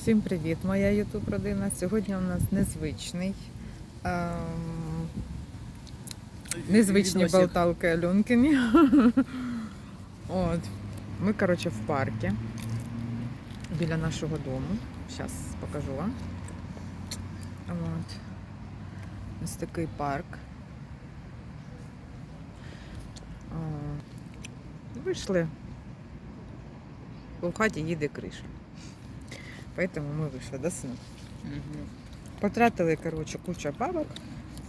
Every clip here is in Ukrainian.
Всім привіт, моя ютуб родина. Сьогодні у нас незвичний. ем, незвичні болталки Альонкині. От. Ми, коротше, в парку біля нашого дому. Зараз покажу вам. От. Ось такий парк. Вийшли. Бо в хаті їде криша. Поэтому ми вийшли до сну. Мгм. Потратили, коротше, куча бабок.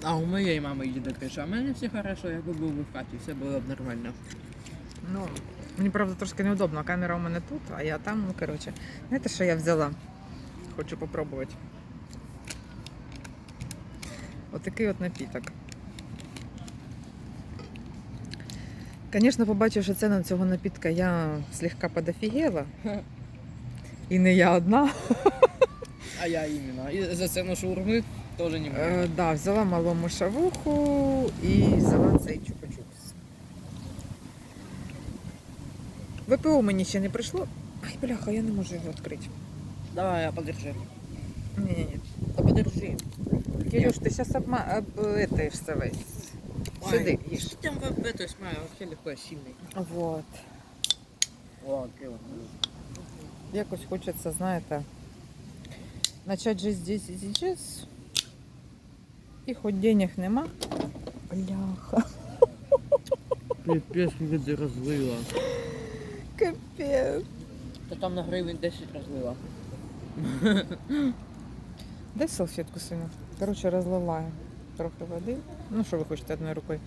А у моєї мами їде криша. А в мене все хорошо, якби був би в хаті, все було б нормально. Ну, мені правда трошки неудобно. Камера у мене тут, а я там, ну коротше. Знаєте, що я взяла? Хочу попробувати. Отакий от напіток. Звісно, побачивши ціну цього напітка, я слегка подофігела. І не я одна. А я іменно. І за це на шаурми теж не можу. Е, да, взяла малому шавуху і взяла цей чупа-чупс. ВПО мені ще не прийшло. Ай, бляха, я не можу його відкрити. Давай, я подержи. Ні-ні-ні. Та подержи. Кирюш, ти зараз обма... об... это, весь. Сиди, їж. Там в этой смаю вообще легко сильний. Вот. О, криво. Якось хочеться, знаєте, начать жити здесь і сейчас. І хоч денег нема. Бляха. Где ти розлила. Капець. Та там на гривень 10 розлила. Дай салфетку сину. Коротше, розлила трохи води. Ну, що ви хочете одною рукою?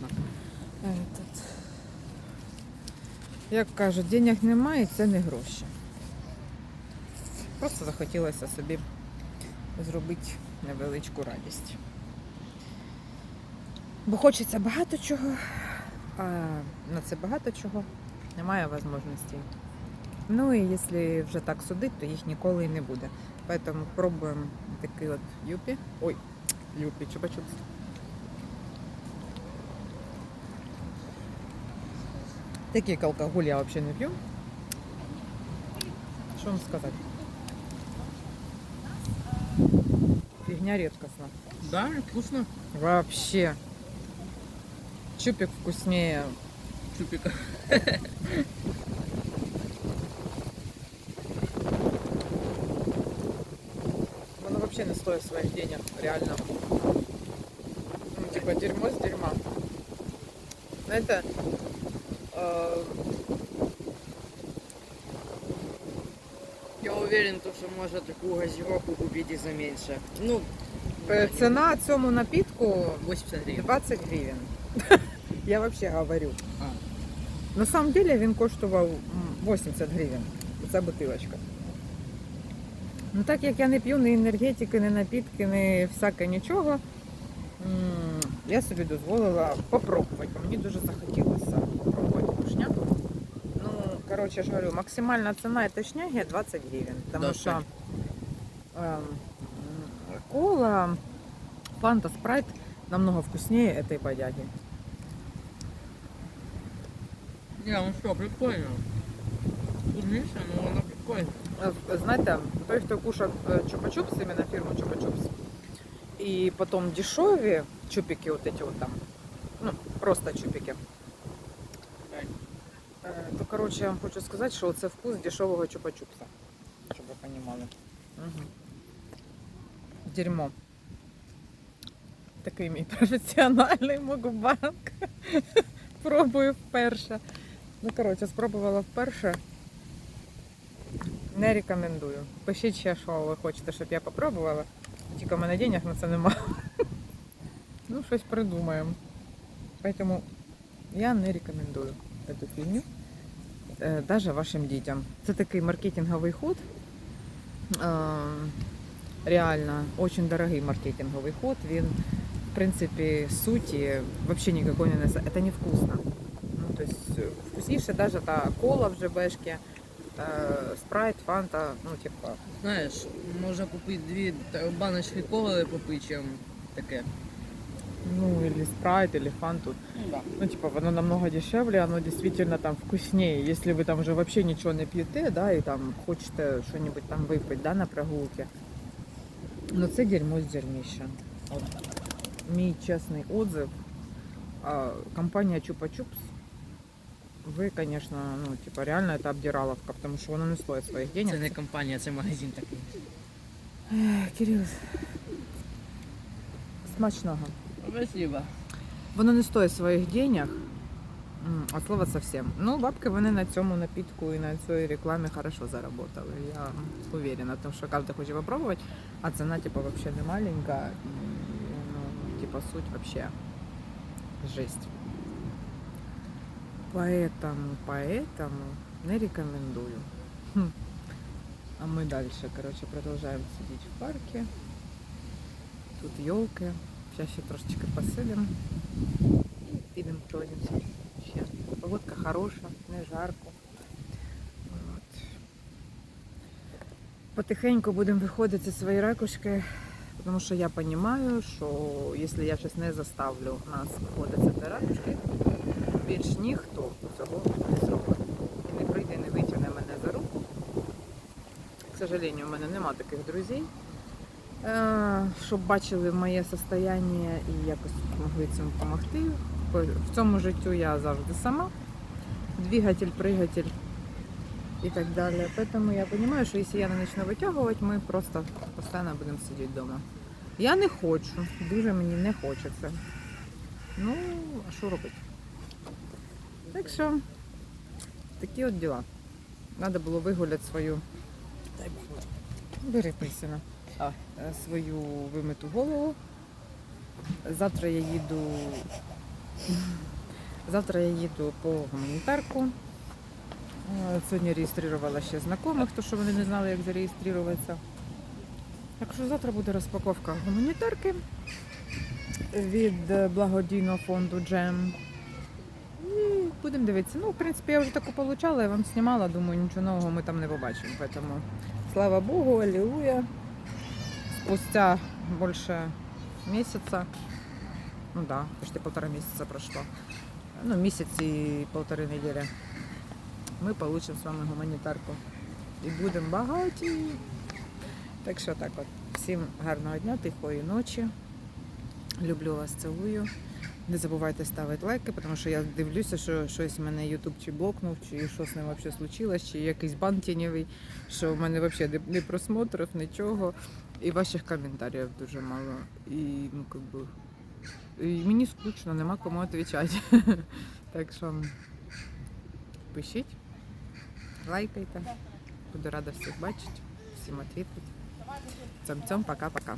На. Этот. Як кажуть, денег немає, це не гроші. Просто захотілося собі зробити невеличку радість. Бо хочеться багато чого, а на це багато чого немає можливості. Ну і якщо вже так судити, то їх ніколи і не буде. Поэтому пробуємо такий от юпі. Ой, юпі, чупа-чупс. Такий алкоголь я вообще не пью. Что вам сказать? Фигня редкостна. Да, вкусно. Вообще. Чупик вкуснее. Чупика. Оно вообще не стоит своих денег, реально. Ну, типа дерьмо с дерьма. Знаете, э, Я уверен, що може таку газировку купити і за менше. Ну, э, цена цьому напитку 80 гривень. 20 гривен. Я вообще говорю. А. На самом деле він коштував 80 гривень. Ця бутилочка. Ну так як я не п'ю ні енергетики, ні напітки, ні всяке нічого, я собі дозволила попробувати. Мені дуже захотілося. Ну, коротше ж говорю, максимальна ціна цієї шняги 20 гривень. Тому Да, що Сонь. ем, м, кола, фанта, спрайт намного вкуснее этой бодяги. Не, ну що, прикольно. Клубніша, ну вона прикольна. Е, Знаєте, той, хто кушав е, чупа-чупс, іменно фірму чупа-чупс, і потім дешеві чупики, от эти от там, ну, просто чупики, Так. е, то, коротше, я вам хочу сказати, що це вкус дешевого чупа-чупса, щоб ви розуміли. Угу. Дерьмо. Такий мій професіональний мукбанк. Пробую вперше. Ну, коротше, спробувала вперше. Не рекомендую. Пишіть ще, що ви хочете, щоб я попробувала. Тільки в мене денег на це немає. Ну, щось придумаємо. Поэтому я не рекомендую цю фігню. Е, Даже вашим дітям. Це такий маркетинговий ход. Е, Реально, очень дорогий маркетинговий ход. Він, в принципі, суті взагалі ніякої не несе. Це невкусно. Ну, то есть, е, вкусніше даже та кола в ЖБшки, е, спрайт, фанта, ну, типа, Знаєш, можна купити дві баночки коли попити, чим таке. Ну, или спрайт, или фанту. Ну да. Ну, типа, оно намного дешевле, оно действительно там вкуснее. Если вы там уже вообще ничего не пьете, да, и там хочете что-нибудь там выпить, да, на прогулке. Ну, це дерьмо з дерьмища. От. Мій чесний отзыв. А, компанія Чупа Чупс. Ви, конечно, ну, типа, реально это обдираловка, потому що воно не стоїть своїх денег. Це не компанія, це магазин такий. Ех, Кирил, смачного. Спасибо. Воно не стоїть своїх денег, м, от слова совсем. Ну, бабки вони на цьому напітку і на цій рекламі хорошо заработали. Я уверена, тому що кожен хоче попробувати, а ціна, типу, вообще не маленька. І, ну, типа, суть вообще жесть. Поэтому, поэтому не рекомендую. Хм. А мы дальше, короче, продолжаем сидеть в парке. Тут елки. Сейчас ще трошечки посидимо. І підемо пройдемося. Ще. Погодка хороша, не жарко. От. Потихеньку будемо виходити зі своєї ракушки, тому що я розумію, що якщо я щось не заставлю нас виходити цієї ракушки, більш ніхто цього не зробить. І не прийде, не витягне мене за руку. К сожалению, у мене нема таких друзів, е, щоб бачили моє состояние і якось могли цим допомогти. В цьому життю я завжди сама. Двигатель, пригатель і так далі. Поэтому я розумію, що якщо я не почну витягувати, ми просто постійно будемо сидіти вдома. Я не хочу, дуже мені не хочеться. Ну, а що робити? Так що такі от діла. Треба було вигуляти свою. Бери писана. Е, Свою вимиту голову. Завтра я їду. Завтра я їду по гуманітарку. Е, Сьогодні реєструвала ще знайомих, то що вони не знали, як зареєструватися. Так що завтра буде розпаковка гуманітарки від е, благодійного фонду Джем. І будемо дивитися. Ну, в принципі, я вже таку получала, я вам знімала, думаю, нічого нового ми там не побачимо. Поэтому слава Богу, аллилуйя. Спустя больше месяца, ну да, почти полтора месяца прошло, ну месяц и полторы недели, ми получим з вами гуманітарку. І будемо багаті. Так що так от. Всім гарного дня, тихої ночі. Люблю вас, цілую. Не забувайте ставити лайки, тому що я дивлюся, що щось в мене YouTube чи блокнув, чи що з ним взагалі случилось, чи якийсь бан тіньовий, що в мене взагалі не просмотрів, нічого. І ваших коментарів дуже мало. І ну как би. І мені скучно, нема кому відповідати. Так що пишіть, лайкайте. Буду рада всіх бачити, всім відповідати. Цьом-цьом, пока-пока.